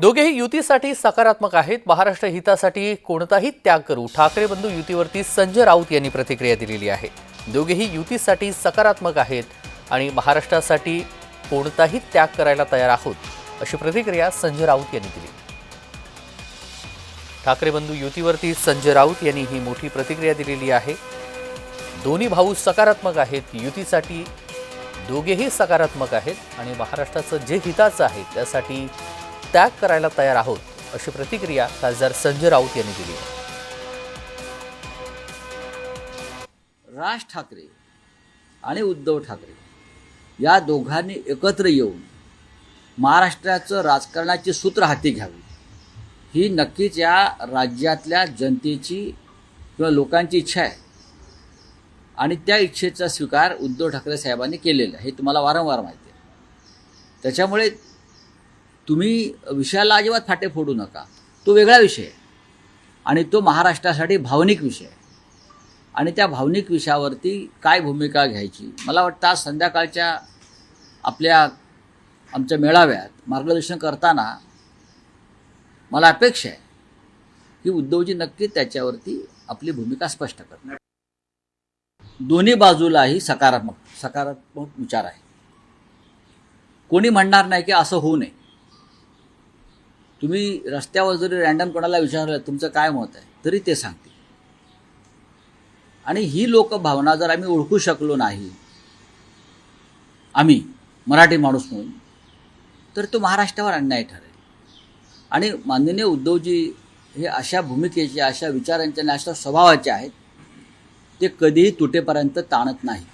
दोघेही युतीसाठी सकारात्मक आहेत. महाराष्ट्र हितासाठी कोणताही त्याग करू. ठाकरे बंधू युतीवरती संजय राऊत यांनी प्रतिक्रिया दिलेली आहे. दोघेही युतीसाठी सकारात्मक आहेत आणि महाराष्ट्रासाठी कोणताही त्याग करायला तयार आहोत अशी प्रतिक्रिया संजय राऊत यांनी दिली. ठाकरे बंधू युतीवरती संजय राऊत यांनी ही मोठी प्रतिक्रिया दिलेली आहे. दोन्ही भाऊ सकारात्मक आहेत. युतीसाठी दोघेही सकारात्मक आहेत आणि महाराष्ट्राचं जे हिताचं आहे त्यासाठी त्याग करायला तयार आहोत अशी प्रतिक्रिया खासदार संजय राऊत यांनी दिली. राज ठाकरे आणि उद्धव ठाकरे या दोघांनी एकत्र येऊन महाराष्ट्राचं राजकारणाची सूत्र हाती घ्यावी. ही नक्कीच या राज्यातल्या जनतेची किंवा लोकांची इच्छा आहे. आणि त्या इच्छेचा स्वीकार उद्धव ठाकरे साहेबांनी केलेला हे तुम्हाला वारंवार माहिती आहे. त्याच्यामुळे तुम्ही विषयाला अजिबात फाटे फोडू नका. तो वेगळा विषय. आहे आणि तो महाराष्ट्रासाठी भावनिक विषय. आहे आणि त्या भावनिक विषयावरती काय भूमिका घ्यायची? मला वाटतं आज संध्याकाळच्या आपल्या आमच्या मेळाव्यात मार्गदर्शन करताना मला अपेक्षा आहे की उद्धवजी नक्की त्याच्यावरती आपली भूमिका स्पष्ट करणार. दोन्ही बाजूलाही सकारात्मक सकारात्मक विचार आहे. कोणी म्हणणार नाही की असं होऊ नये. तुम्ही रस्त्यावर जरी रँडम कोणाला विचारलं तुमचं काय मत आहे तरी ते सांगतील. आणि ही लोकभावना जर आम्ही ओळखू शकलो नाही आम्ही मराठी माणूस म्हणून तर तो महाराष्ट्रावर अन्याय ठरेल. आणि माननीय उद्धवजी हे अशा भूमिकेचे अशा विचारांचे आणि अशा स्वभावाचे आहेत ते कधीही तुटेपर्यंत ताणत नाही